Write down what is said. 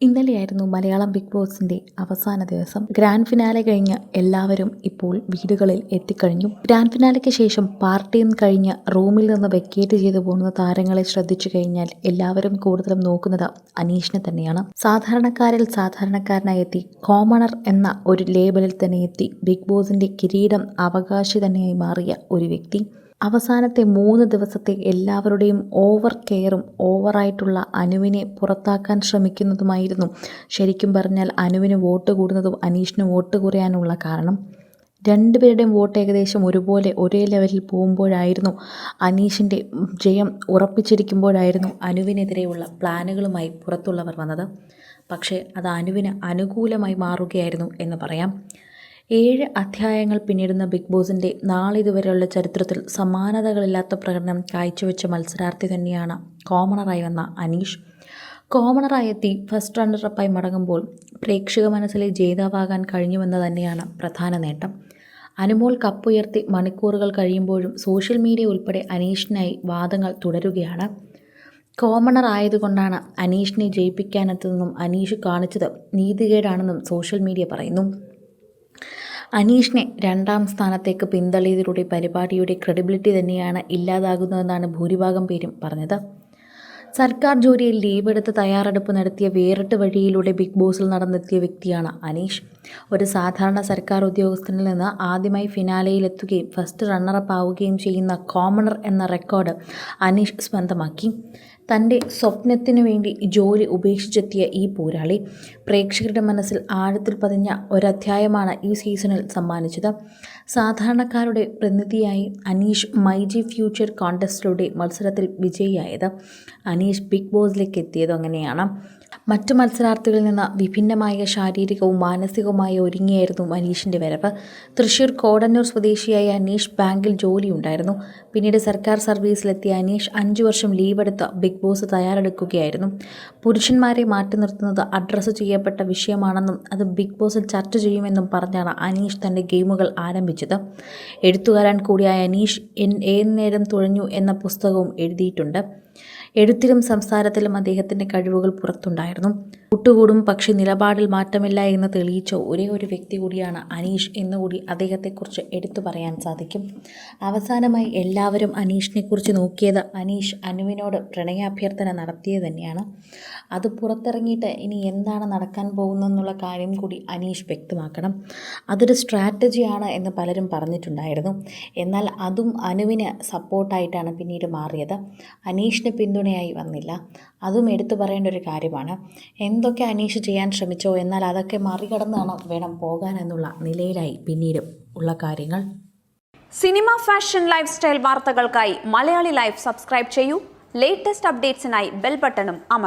ഇന്നലെയായിരുന്നു മലയാളം ബിഗ് ബോസിന്റെ അവസാന ദിവസം. ഗ്രാൻഡ് ഫിനാലെ കഴിഞ്ഞ് എല്ലാവരും ഇപ്പോൾ വീടുകളിൽ എത്തിക്കഴിഞ്ഞു. ഗ്രാൻഡ് ഫിനാലയ്ക്ക് ശേഷം പാർട്ടിയും കഴിഞ്ഞ് റൂമിൽ നിന്ന് വെക്കേറ്റ് ചെയ്തു പോകുന്ന താരങ്ങളെ ശ്രദ്ധിച്ചു കഴിഞ്ഞാൽ എല്ലാവരും കൂടുതലും നോക്കുന്നത് അനീഷിനെ തന്നെയാണ്. സാധാരണക്കാരിൽ സാധാരണക്കാരനായി എത്തി കോമണർ എന്ന ഒരു ലേബലിൽ തന്നെ എത്തി ബിഗ് ബോസിന്റെ കിരീടം അവകാശി തന്നെയായി മാറിയ ഒരു വ്യക്തി. അവസാനത്തെ മൂന്ന് ദിവസത്തെ എല്ലാവരുടെയും ഓവർ കെയറും ഓവറായിട്ടുള്ള അനുവിനെ പുറത്താക്കാൻ ശ്രമിക്കുന്നതുമായിരുന്നു. ശരിക്കും പറഞ്ഞാൽ അനുവിന് വോട്ട് കൂടുന്നതും അനീഷിന് വോട്ട് കുറയാനുള്ള കാരണം രണ്ടുപേരുടെയും വോട്ട് ഏകദേശം ഒരുപോലെ ഒരേ ലെവലിൽ പോകുമ്പോഴായിരുന്നു. അനീഷിന്റെ ജയം ഉറപ്പിച്ചിരിക്കുമ്പോഴായിരുന്നു അനുവിനെതിരെയുള്ള പ്ലാനുകളുമായി പുറത്തുള്ളവർ വന്നത്. പക്ഷേ അത് അനുവിന് അനുകൂലമായി മാറുകയായിരുന്നു എന്ന് പറയാം. ഏഴ് അധ്യായങ്ങൾ പിന്നിടുന്ന ബിഗ് ബോസിന്റെ നാളിതുവരെയുള്ള ചരിത്രത്തിൽ സമാനതകളില്ലാത്ത പ്രകടനം കാഴ്ചവെച്ച മത്സരാർത്ഥി തന്നെയാണ് കോമണറായി വന്ന അനീഷ്. കോമണറായി എത്തി ഫസ്റ്റ് റണ്ണറപ്പായി മടങ്ങുമ്പോൾ പ്രേക്ഷക മനസ്സിലെ ജേതാവാകാൻ കഴിഞ്ഞുവെന്ന് തന്നെയാണ് പ്രധാന നേട്ടം. അനുമോൾ കപ്പുയർത്തി മണിക്കൂറുകൾ കഴിയുമ്പോഴും സോഷ്യൽ മീഡിയ ഉൾപ്പെടെ അനീഷിനായി വാദങ്ങൾ തുടരുകയാണ്. കോമണർ ആയതുകൊണ്ടാണ് അനീഷിനെ ജയിപ്പിക്കാനെത്തതെന്നും അനീഷ് കാണിച്ചത് നീതികേടാണെന്നും സോഷ്യൽ മീഡിയ പറയുന്നു. അനീഷിനെ രണ്ടാം സ്ഥാനത്തേക്ക് പിന്തള്ളിയതിലൂടെ പരിപാടിയുടെ ക്രെഡിബിലിറ്റി തന്നെയാണ് ഇല്ലാതാകുന്നതെന്നാണ് ഭൂരിഭാഗം പേരും പറഞ്ഞത്. സർക്കാർ ജോലിയിൽ ലീവെടുത്ത് തയ്യാറെടുപ്പ് നടത്തിയ വേറിട്ട് വഴിയിലൂടെ ബിഗ് ബോസിൽ നടന്നെത്തിയ വ്യക്തിയാണ് അനീഷ്. ഒരു സാധാരണ സർക്കാർ ഉദ്യോഗസ്ഥനിൽ നിന്ന് ആദ്യമായി ഫിനാലയിലെത്തുകയും ഫസ്റ്റ് റണ്ണറപ്പ് ആവുകയും ചെയ്യുന്ന കോമണർ എന്ന റെക്കോർഡ് അനീഷ് സ്വന്തമാക്കി. തന്റെ സ്വപ്നത്തിനു വേണ്ടി ജോലി ഉപേക്ഷിച്ചെത്തിയ ഈ പോരാളി പ്രേക്ഷകരുടെ മനസ്സിൽ ആഴത്തിൽ പതിഞ്ഞ ഒരധ്യായമാണ് ഈ സീസണിൽ സമ്മാനിച്ചത്. സാധാരണക്കാരുടെ പ്രതിനിധിയായി അനീഷ് മൈജി ഫ്യൂച്ചർ കോൺടെസ്റ്റിലൂടെ മത്സരത്തിൽ വിജയിയായത്. അനീഷ് ബിഗ് ബോസിലേക്ക് എത്തിയത് അങ്ങനെയാണ്. മറ്റു മത്സരാർത്ഥികളിൽ നിന്ന് വിഭിന്നമായ ശാരീരികവും മാനസികവുമായ ഒരുങ്ങിയായിരുന്നു അനീഷിന്റെ വരവ്. തൃശൂർ കോടന്നൂർ സ്വദേശിയായ അനീഷ് ബാങ്കിൽ ജോലിയുണ്ടായിരുന്നു. പിന്നീട് സർക്കാർ സർവീസിലെത്തിയ അനീഷ് അഞ്ചു വർഷം ലീവെടുത്ത് ബിഗ് ബോസ് തയ്യാറെടുക്കുകയായിരുന്നു. പുരുഷന്മാരെ മാറ്റി നിർത്തുന്നത് അഡ്രസ്സ് ചെയ്യപ്പെട്ട വിഷയമാണെന്നും അത് ബിഗ് ബോസിൽ ചർച്ച ചെയ്യുമെന്നും പറഞ്ഞാണ് അനീഷ് തന്റെ ഗെയിമുകൾ ആരംഭിച്ചത്. എഴുത്തുകാരൻ കൂടിയായ അനീഷ് എൻ. ഏത് നേരം തുഴഞ്ഞു എന്ന പുസ്തകവും എഴുതിയിട്ടുണ്ട്. എഴുത്തിലും സംസാരത്തിലും അദ്ദേഹത്തിന്റെ കഴിവുകൾ പുറത്തുണ്ടായിരുന്നു കൂട്ടുകൂടും പക്ഷെ നിലപാടിൽ മാറ്റമില്ല എന്ന് തെളിയിച്ച ഒരേ ഒരു വ്യക്തി കൂടിയാണ് അനീഷ് എന്നുകൂടി അദ്ദേഹത്തെക്കുറിച്ച് എടുത്തു പറയാൻ സാധിക്കും. അവസാനമായി എല്ലാവരും അനീഷിനെക്കുറിച്ച് നോക്കിയത് അനീഷ് അനുവിനോട് പ്രണയാഭ്യർത്ഥന നടത്തിയത് തന്നെയാണ്. അത് പുറത്തിറങ്ങിയിട്ട് ഇനി എന്താണ് നടക്കാൻ പോകുന്നതെന്നുള്ള കാര്യം കൂടി അനീഷ് വ്യക്തമാക്കണം. അതൊരു സ്ട്രാറ്റജിയാണ് എന്ന് പലരും പറഞ്ഞിട്ടുണ്ടായിരുന്നു. എന്നാൽ അതും അനുവിന് സപ്പോർട്ടായിട്ടാണ് പിന്നീട് മാറിയത്. അനീഷിന് പിന്തുണയായി വന്നില്ല. അതും എടുത്തു പറയേണ്ട ഒരു കാര്യമാണ്. എന്തൊക്കെ അനീഷ് ചെയ്യാൻ ശ്രമിച്ചോ? എന്നാൽ അതൊക്കെ മറികടന്നാണ് വേണം പോകാൻ എന്നുള്ള നിലയിലായി പിന്നീട് ഉള്ള കാര്യങ്ങൾ. സിനിമ ഫാഷൻ ലൈഫ് സ്റ്റൈൽ വാർത്തകൾക്കായി മലയാളി ലൈഫ് സബ്സ്ക്രൈബ് ചെയ്യൂ. ലേറ്റസ്റ്റ് അപ്ഡേറ്റ്സിനായി ബെൽ ബട്ടണും അമർ